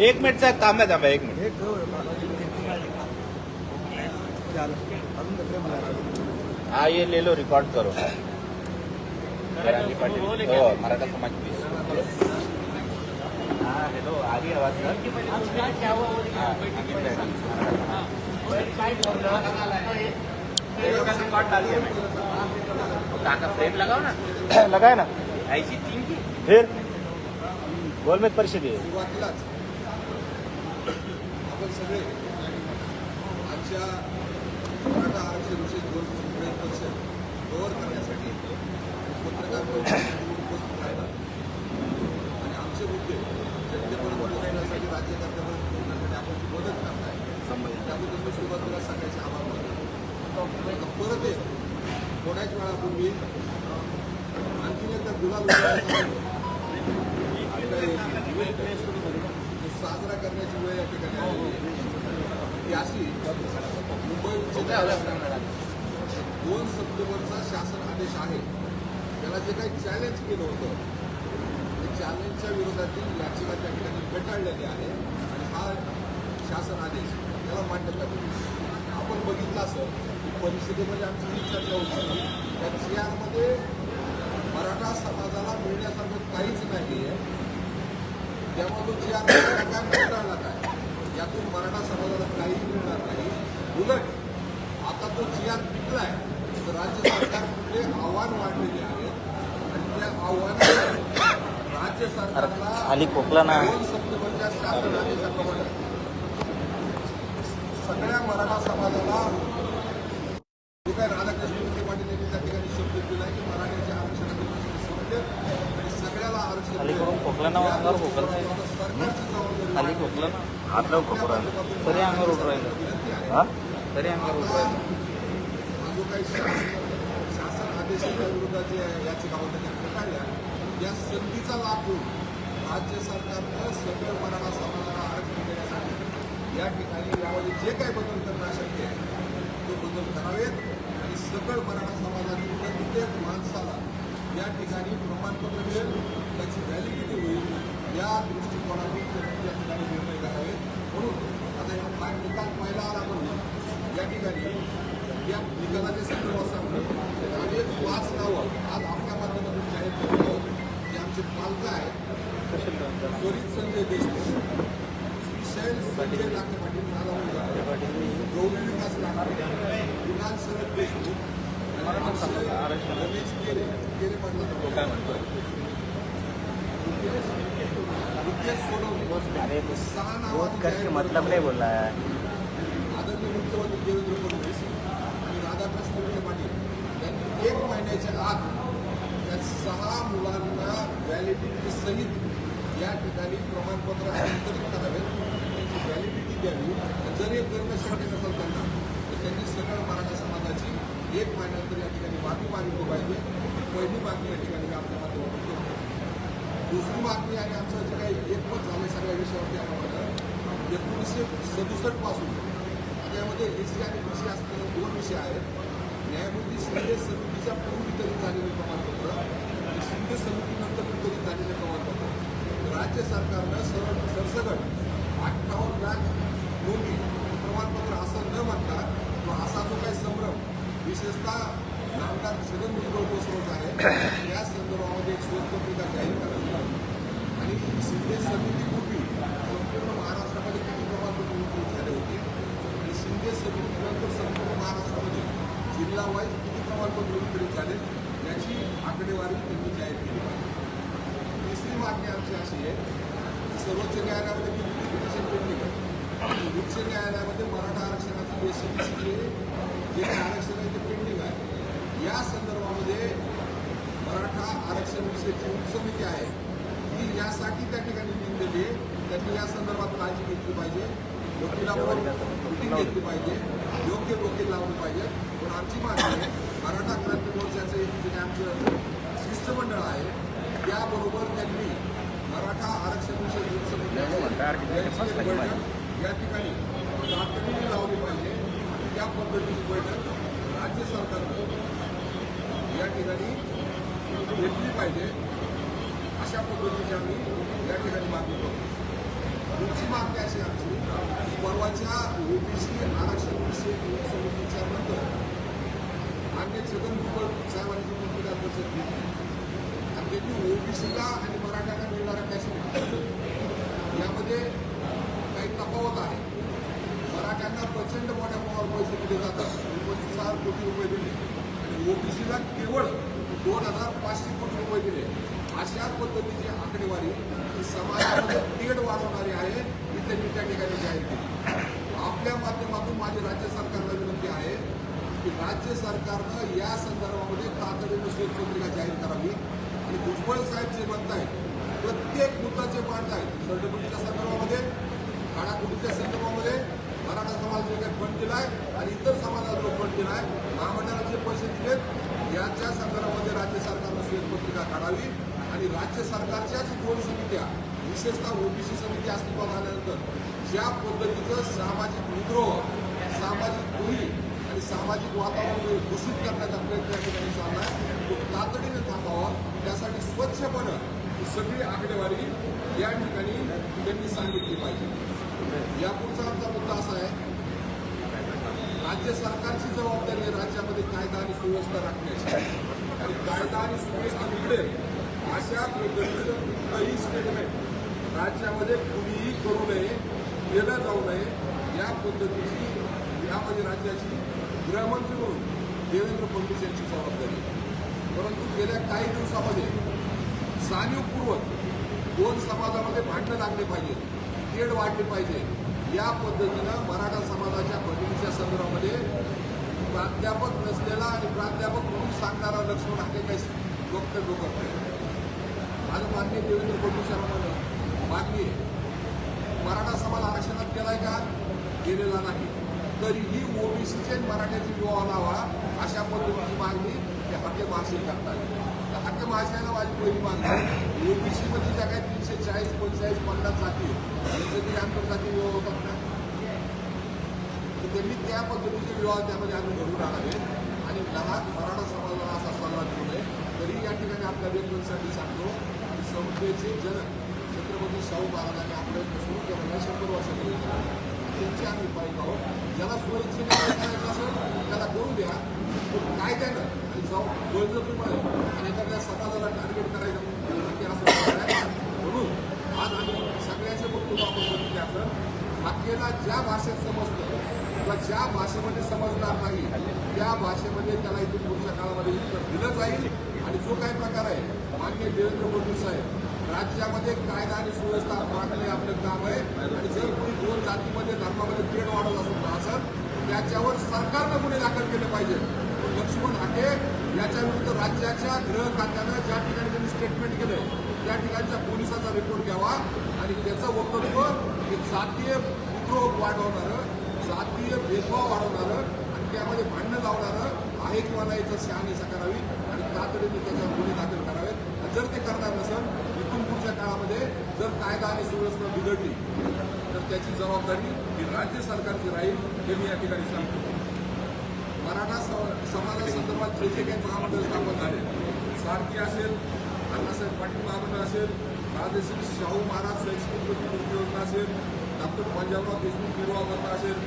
एक मिनिट साहेब थांबा थांबा एक मिनिट हा ये ले लो रिकॉर्ड करो हो मराठा समाज पीस हाँ हेलो आ रही आवाज़ सर फ्रेम लगाओ ना लगाय ना ऐसी तीन की फिर गोलमेज परिषद आहे सगळे. आजच्या मराठा आरक्षण विषयी दोन सगळे पक्ष कव्हर करण्यासाठी पत्रकार उपस्थित राहिला आणि आमचे मुद्दे जनतेपर्यंत पोहोचण्यासाठी राज्यकर्त्यापर्यंत पोहोचण्यासाठी आपण जी मदत करताय. त्याबद्दल मी सुरुवातीला सांगायचे आभार मानतो. परत एक थोड्याच वेळापूर्वी आणखीन एकदा गुलाब उधळण्याचा साजरा करण्याची वेळ या ठिकाणी आलेली अशी मुंबई उच्च न्यायालयात दोन सप्टेंबरचा शासन आदेश आहे. त्याला जे काही चॅलेंज केलं होतं ते चॅलेंजच्या विरोधातील याचिका त्या ठिकाणी फेटाळलेली आहे आणि हा शासन आदेश त्याला मान्यता दिली आपण बघितलं असं की परिषदेमध्ये आमची ही चर्चा होती. त्या चेअरमध्ये मराठा समाजाला मिळण्यासारखं काहीच नाही आहे त्यामुळे तो जी आर काय फेटाळला काय यातून मराठा समाजाला काहीही मिळणार नाही उलट आता तो जी आर पिकलाय तर राज्य सरकारकडे आव्हान वाढलेले आहेत आणि त्या आव्हानाला राज्य सरकारला खाली खोकला ना. दोन सप्टेंबरच्या शासनाने सगळ्या मराठा समाजाला जो काय राधाकृष्ण विखे पाटील यांनी त्या ठिकाणी शब्द दिला की मराठ्याच्या आरक्षणाचे प्रश्न संपले आणि सगळ्याला आरक्षण खाली मिळेल. करून खोकला ना, अंगावर खोकला खाली आहे. खोकला. ना हात लावून खोकला. तरी अंगावर उठ राहिलं. हा? तरी अंगावर उठ राहिलं. या संधीचा लाभ घेऊन राज्य सरकारनं सगळं मराठा समाजाला आरक्षण देण्यासाठी या ठिकाणी यामध्ये जे काही बदल करणं शक्य आहे ते बदल करावेत आणि सकळ मराठा समाजातील प्रत्येक माणसाला या ठिकाणी प्रमाणपत्र मिळेल. त्याची व्हॅलिडिटी होईल. या दृष्टिकोनातून त्यांनी या ठिकाणी निर्णय करावेत. म्हणून आता या हा निकाल पहिला आला म्हणून या ठिकाणी या निकालाचे संदर्भात सांगतो आणि एक पाच नावं आज आपल्या माध्यमातून जाहीर केली आहोत जे आमचे पालक आहेत. त्वरित संजय देशमुख संजय लाखे पाटील माझा मुलगा गौरी विकास लाखे विधान शरद देशमुख आणि अक्षय रमेश केरे केरे पाटलाचा काय म्हणतोय? अरे बहुत करके मतलब नहीं बोल है। आदरणीय मुख्यमंत्री देवेंद्र फडणवीस आणि राधाकृष्ण विखे पाटील यांनी एक महिन्याच्या आत त्या सहा मुलांना व्हॅलिडिटी सहित या ठिकाणी प्रमाणपत्र वितरित करावे त्यांची व्हॅलिडिटी द्यावी जर हे करणं शक्य नसेल त्यांना तर त्यांनी सगळं मराठा समाजाची एक महिन्यानंतर या ठिकाणी मागणी मागितली पाहिजे ही पहिली मागणी या ठिकाणी मी आपल्या माध्यमातून दुसरी मागणी आणि आमचं जे काही एकमत झालं सगळ्या विषयावरती आम्हाला एकोणीसशे सदुसष्टपासून त्यामध्ये एसी आणि बीसी असलेले दोन विषय आहेत न्यायमूर्ती शिंदे समितीच्या पूर्वी वितरित झालेले प्रमाणपत्र आणि शिंदे समितीनंतर वितरित झालेले प्रमाणपत्र राज्य सरकारनं सरळ सरसगट अठ्ठावन्न लाख नोंदी प्रमाणपत्र असं न म्हणता तो असा जो काही संभ्रम। विशेषतः नामदार छगन भुजबळ कोसळत आहे. या संदर्भामध्ये एक शोधपत्रिका जाहीर करावी आणि शिंदे समितीपूर्वी संपूर्ण महाराष्ट्रामध्ये किती प्रमाणपत्र वितरित झाले होते? आणि शिंदे समितीनंतर संपूर्ण महाराष्ट्रामध्ये जिल्हा जिल्हावाईज किती प्रमाणपत्र वितरित झाले? याची आकडेवारी त्यांनी जाहीर केली पाहिजे तिसरी मागणी आमची अशी आहे की सर्वोच्च न्यायालयामध्ये किती पिटिशन पेंडिंग आहे? उच्च न्यायालयामध्ये मराठा आरक्षणाचं बेसिकचे जे आरक्षण या संदर्भामध्ये मराठा आरक्षण विषयीची उपसमिती आहे. ही यासाठी त्या ठिकाणी नेमलेली आहे. त्यांनी या संदर्भात काळजी घेतली पाहिजे. वकिलावर मिटिंग घेतली पाहिजे. योग्य वकील लावले पाहिजे. पण आमची मागणी आहे मराठा क्रांती मोर्चाचं एक जे आमचं शिष्टमंडळ आहे त्याबरोबर त्यांनी मराठा आरक्षण विषयी उपसमिती बैठक या ठिकाणी तातडीने लावली पाहिजे. त्या पद्धतीची बैठक राज्य सरकारनं ठिकाणी घेतली पाहिजे अशा पद्धतीची आम्ही या ठिकाणी मागणी करतो. पुढची मागणी अशी आमची परवाच्या ओबीसी आरक्षण विषयक समितीच्या नंतर अन्य छगन भुजबळ साहेबांची मंत्रिमंडळ परिषद घेतली आणि त्यांनी ओबीसीला आणि मराठ्यांना मिळणाऱ्या फॅसिलिटी यामध्ये काही तफावत आहे मराठ्यांना प्रचंड मोठ्या प्रमाणावर पैसे दिले जातात पंचवीस हजार कोटी रुपये दिले आणि ओबीसीला केवळ दोन हजार पाचशे कोटी रुपये दिले अशा पद्धतीची आकडेवारी ही समाजामध्ये तेढ वाढवणारी आहे ही त्यांनी त्या ठिकाणी जाहीर केली आपल्या माध्यमातून माझी राज्य सरकारला विनंती आहे की राज्य सरकारनं या संदर्भामध्ये तातडीनं श्वेतपत्रिका जाहीर करावी. आणि भुजबळ साहेब जे म्हणतायत प्रत्येक मुद्दाचे मांडतायत सर्टिफिकेटच्या संदर्भामध्ये काळाकुटीच्या संदर्भामध्ये मराठा समाजाने काही फंड दिलाय आणि इतर समाजाला जो फंड दिलाय. महामंडळाला जे पैसे दिलेत याच्या संदर्भामध्ये राज्य सरकारनं श्वेतपत्रिका काढावी. आणि राज्य सरकारच्याच दोन समित्या विशेषतः ओबीसी समिती अस्तित्वात आल्यानंतर ज्या पद्धतीचं सामाजिक विद्रोह सामाजिक दुरी आणि सामाजिक वातावरण दूषित करण्याचा प्रयत्न या ठिकाणी चालला आहे तो तातडीने थांबावा. त्यासाठी स्वच्छपणं ही सगळी आकडेवारी या ठिकाणी त्यांनी सांगितली पाहिजे. यापुढचा आमचा मुद्दा असा आहे राज्य सरकारची जबाबदारी आहे राज्यामध्ये कायदा आणि सुव्यवस्था राखण्याची. आणि कायदा आणि सुव्यवस्था बिघडेल अशा पद्धतीचं कुठलंही स्टेटमेंट राज्यामध्ये कुणीही करू नये केलं जाऊ नये या पद्धतीची यामध्ये राज्याची गृहमंत्री म्हणून देवेंद्र फडणवीस यांची जबाबदारी. परंतु गेल्या काही दिवसामध्ये जाणीवपूर्वक दोन समाजामध्ये भांडणं लागले पाहिजे तेढ वाढली पाहिजे. या पद्धतीनं मराठा समाजाच्या भगिनीच्या संदर्भामध्ये प्राध्यापक नसलेला आणि प्राध्यापक म्हणून सांगणारा लक्ष्मण हाके काही वक्तव्य करतोय माझं मान्य देवेंद्र फडणवीस यांना मागणी आहे. मराठा समाज आरक्षणात गेलाय का? गेलेला नाही. तरीही ओबीसीचे मराठ्याचे विवाह लावा अशा पद्धतीची मागणी ते हक्के महाशय करतात. तर हाके महाशयाला माझी पहिली मागणी ओबीसीमध्ये ज्या काही तीनशे चाळीस पंचेचाळीस पन्नास जाती त्यांचे आंतरजाती विवाह होतात ना? तर त्यांनी त्या पद्धतीचे विवाह त्यामध्ये आम्ही घडून आणावे आणि लहान मराठा समाजाला असा सल्ला देऊ नये तरी या ठिकाणी आपल्या व्यक्तींसाठी सांगतो की संस्थेचे जनक छत्रपती शाहू महाराजांनी आपलं सुरू केलं नाही शंभर वर्षापूर्वी त्यांची आम्ही पाहिजे आहोत ज्याला स्वइच्छेने करायचं असेल त्याला करू द्या. काय त्यानं आणि जाऊ बळजबरीमुळे आणि एखाद्या स्वतःला टार्गेट करायचं नक्की असं म्हणून आज आम्ही सगळ्याचे वक्तव्य आपण त्याचं बाकीला ज्या भाषेत समजतं किंवा ज्या भाषेमध्ये समजणार नाही त्या भाषेमध्ये त्याला इथून पुढच्या काळामध्ये उत्तर दिलं जाईल. आणि जो काही प्रकार आहे मान्य देवेंद्र फडणवीस साहेब राज्यामध्ये कायदा आणि सुव्यवस्था राखणे आपलं काम आहे. आणि जर कोणी दोन जातीमध्ये धर्मामध्ये तेढ वाढत असत असं त्याच्यावर सरकारनं गुन्हे दाखल केले पाहिजे. लक्ष्मण हाके याच्या विरुद्ध राज्याच्या गृह खात्यानं ज्या ठिकाणी त्यांनी स्टेटमेंट केलंय त्या ठिकाणच्या पोलिसाचा रिपोर्ट घ्यावा. आणि त्याचं वक्तव्य हे जातीय विद्रोह वाढवणारं जातीय भेदभाव वाढवणारं आणि त्यामध्ये भांडणं लावणारं आहे किंवा नाही याचं शहानिशा करावी. आणि तातडीने त्याच्यावर गुन्हे दाखल करावेत. जर ते करणार नसेल जर कायदा आणि सुव्यवस्था बिघडली तर त्याची जबाबदारी ही राज्य सरकारची राहील हे मी या ठिकाणी सांगतो. मराठा स- समाजासंदर्भात जे जे काही महामंडळ स्थापन झाले सारथी असेल अण्णासाहेब पाटील महामंडळ असेल राजश्री शाहू महाराज शैक्षणिक प्रतिनिधी योजना असेल डॉक्टर पंजाबराव देशमुख विवाह भत्ता असेल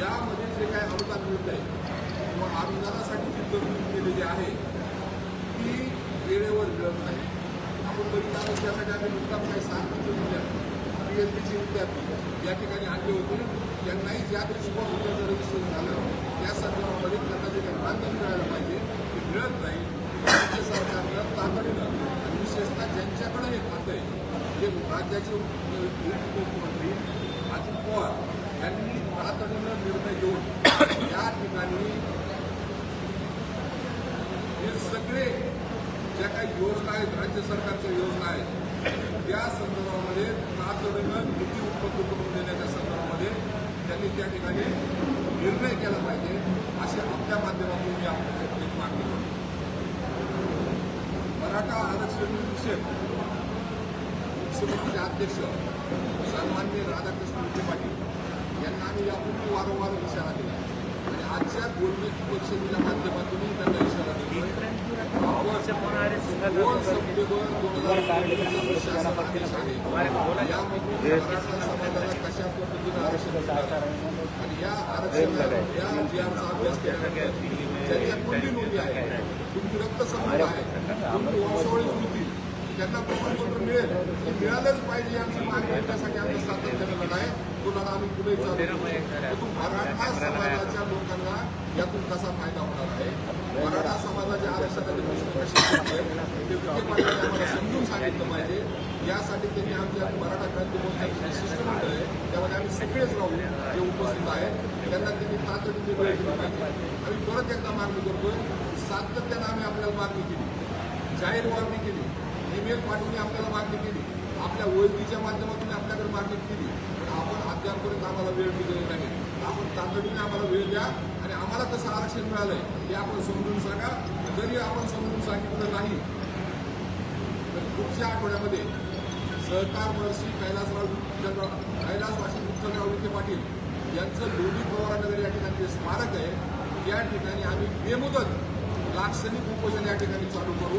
यामध्ये जे काही अनुदान मिळत आहे किंवा अनुदानासाठी जी तरतूद केलेली आहे ती वेळेवर मिळत नाही. आपण बघितलं त्यासाठी आम्ही नुकताच काही सारथीचे विद्यार्थी पी एच डीचे विद्यार्थी या ठिकाणी आणले होते त्यांनाही ज्या दृष्टिकोन त्यांचं रजिस्ट्रेशन झालं त्या संदर्भामध्ये त्यांना जे काही मान्य मिळायला पाहिजे ते मिळत नाही राज्य सरकारनं तातडीनं आणि विशेषतः ज्यांच्याकडे हे खातं आहे जे राज्याचे उपमुख्यमंत्री अजित पवार यांनी तातडीनं निर्णय घेऊन या ठिकाणी हे सगळे ज्या काही योजना आहेत राज्य सरकारच्या योजना आहेत त्या संदर्भामध्ये तातडीनं निधी उपलब्ध करून देण्याच्या संदर्भामध्ये त्यांनी त्या ठिकाणी निर्णय केला पाहिजे अशी आपल्या माध्यमातून मी आपल्याला एक मागणी करतो. मराठा आरक्षण विषय मुख्यमंत्री अध्यक्ष सन्माननीय राधाकृष्ण विखे पाटील यांना आम्ही यापूर्वी वारंवार विचारा दिला. आजच्या गोलमेज परिषदेच्या माध्यमातूनही त्यांना इशारा दोन सप्टेंबर दोन हजार आहे? यामधून मराठा समाजाला कशा आणि या आरक्षणाला या जी आरचा अभ्यास केल्यानंतर ज्यांच्या कुंडी नोंदी आहे तुमची रक्तसंबंध आहे. तुमची वंशावळी होती त्यांना प्रमाणपत्र मिळेल मिळालंच पाहिजे आमची मागणी त्यासाठी आम्ही सातत्याने लढा आहे. तो आम्ही पुढे चालू मराठा समाजाच्या लोकांना यातून कसा फायदा होणार आहे? मराठा समाजाच्या आरक्षणाचे प्रश्न कसे ते विखे पाटलांनी आम्हाला समजून सांगितलं पाहिजे. यासाठी त्यांनी आमच्या मराठा क्रांती मोर्चाचे शिष्टमंडळ आहे त्यामध्ये आम्ही सगळेच राहून जे उपस्थित आहेत. त्यांना त्यांनी तातडीने वेळ दिली पाहिजे. आम्ही परत एकदा मागणी करतोय सातत्यानं आम्ही आपल्याला मागणी केली जाहीर मागणी केली ईमेल पाठवून आपल्याला मागणी केली. आपल्या ओळखीच्या माध्यमातून आपल्याकडे मागणी केली. पण आपण अद्यापपर्यंत आम्हाला वेळ दिलेला नाही. आपण तातडीने आम्हाला वेळ द्या आणि आम्हाला कसं आरक्षण मिळालंय हे आपण समजून सांगा. जरी आपण समजून सांगितलं नाही तर पुढच्या आठवड्यामध्ये सहकार महर्षी कैलासराव विठ्ठलराव कैलासवासी विठ्ठलराव विखे पाटील यांचं दोन्ही पवारानगर या ठिकाणी जे स्मारक आहे या ठिकाणी आम्ही बेमुदत लाक्षणिक उपोषण या ठिकाणी चालू करू.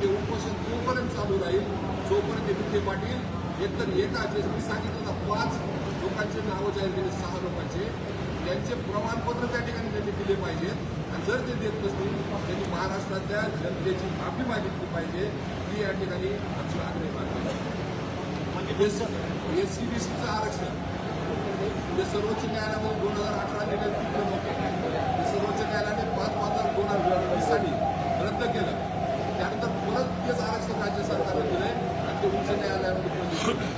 ते उपोषण तोपर्यंत चालू राहील जोपर्यंत विखे पाटील एकतर एका मी सांगितलं पाच लोकांचे नावं जाहीर केले सहा लोकांचे. त्यांचे प्रमाणपत्र त्या ठिकाणी त्यांनी दिले पाहिजेत. आणि जर ते देत नसतील त्यांनी महाराष्ट्रातल्या जनतेची माफी मागितली पाहिजे ही या ठिकाणी आमची सी बी सीचं आरक्षण. म्हणजे सर्वोच्च न्यायालयामध्ये दोन हजार अठरा निर्णय सर्वोच्च न्यायालयाने पाच पाच दोन हजार वीस साली रद्द केलं. आरक्षण राज्य सरकारने दिलंय आणि ते उच्च न्यायालयामध्ये